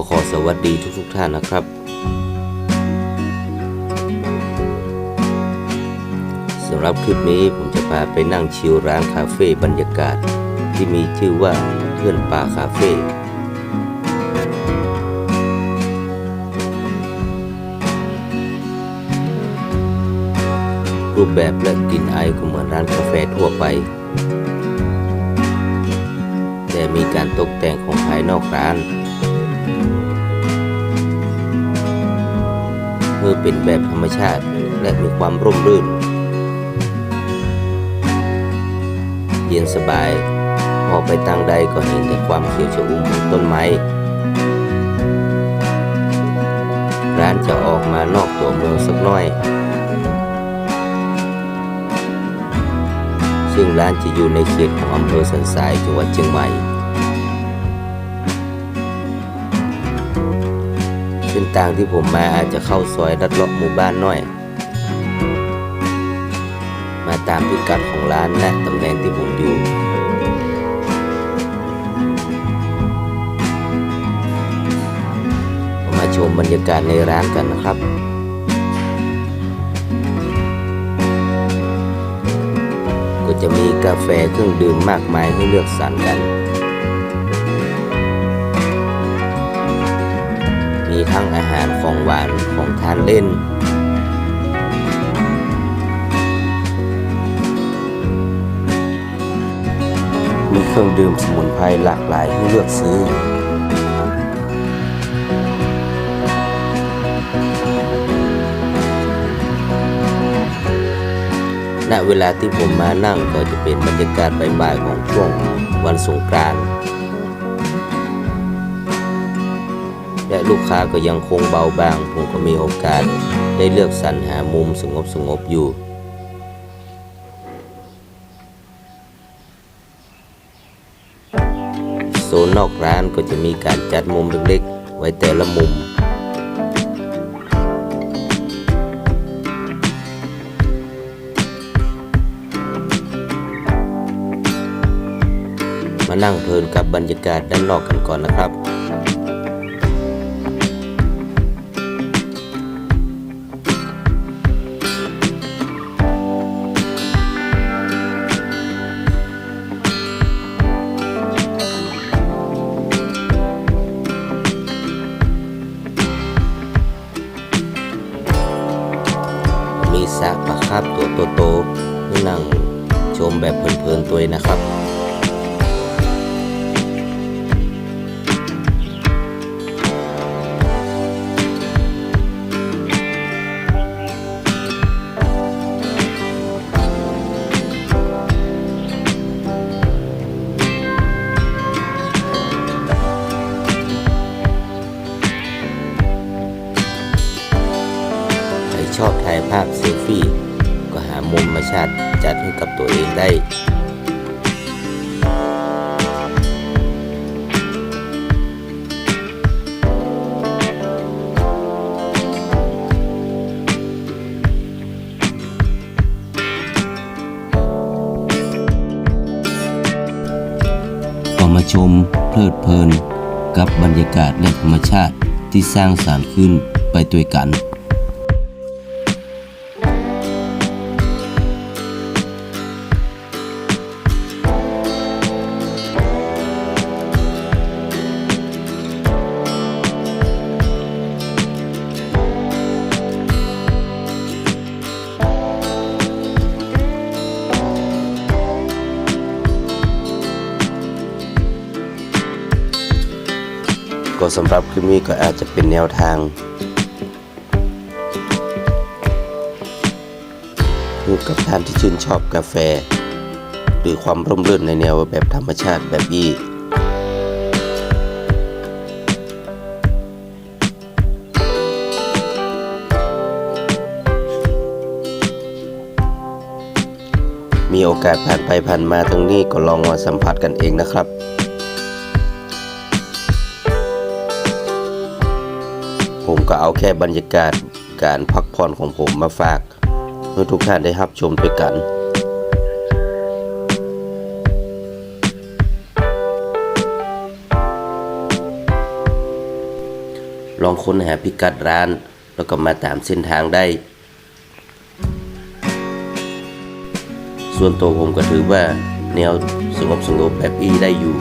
ก็ขอสวัสดีทุกๆท่านนะครับ สำหรับคลิปนี้ผมจะพาไปนั่งชิลร้านคาเฟ่บรรยากาศ ที่มีชื่อว่าเพื่อนป่าคาเฟ่รูปแบบและกลิ่นไอายก็เหมือนร้านกาแฟทั่วไป แต่มีการตกแต่งของภายนอกร้าน เมื่อเป็นแบบธรรมชาติและมีความร่มรื่น เย็นสบายออไปทางใดก็เห็นแต่ความเขียวชอุ่มของต้นไม้ ร้านจะออกมานอกตัวเมืองสักหน่อย ซึ่งร้านจะอยู่ในเขตของอำเภอสันทรายจังหวัดเชียงใหม่ ทางที่ผมมาอาจจะเข้าซอยลัดเลาะหมู่บ้านน้อย มาตามพิกัดของร้านและตำแหน่งที่ผมอยู่มาชมบรรยากาศในร้านกันนะครับก็จะมีกาแฟเครื่องดื่มมากมายให้เลือกสรรกัน ทั้งอาหารของหวานของทานเล่น มีเครื่องดื่มสมุนไพรหลากหลายให้เลือกซื้อณเวลาที่ผมมานั่งก็จะเป็นบรรยากาศบ่ายๆของช่วงวันสงกรานต์ ลูกค้าก็ยังคงเบาบาง ผมก็มีโอกาสได้เลือกสรรหามุมสงบสงบอยู่ โซนนอกร้านก็จะมีการจัดมุมเล็กๆ ไว้แต่ละมุมมานั่งเพลินกับบรรยากาศด้านนอกกันก่อนนะครับ สระปลาคาบตัวโตๆให้นั่งชมแบบเพลินๆตัวนะครับใครชอบถ่ายภาพเซลฟี่ ก็หามุมมาชาติจัดให้กับตัวเองได้ก็มาชมเพลิดเพลินกับบรรยากาศและธรรมชาติที่สร้างสารรค์ขึ้นไปด้วยกัน ก็สำหรับคลิปนี้ก็อาจจะเป็นแนวทาง คือกับท่านที่ชื่นชอบกาแฟ หรือความร่มรื่นในแนวแบบธรรมชาติแบบอี้มีโอกาสผ่านไปผ่านมาตรงนี้ก็ลองมาสัมผัสกันเองนะครับ ผมก็เอาแค่บรรยากาศการพักผ่อนของผมมาฝากเพื่อทุกท่านได้รับชมด้วยกันลองค้นหาพิกัดร้าน แล้วก็มาตามเส้นทางได้ ส่วนตัวผมก็ถือว่าแนวสงบสงบแบบอีได้อยู่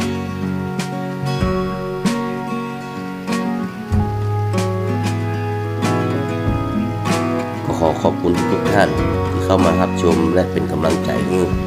ท่านที่เข้ามารับชมและเป็นกำลังใจให้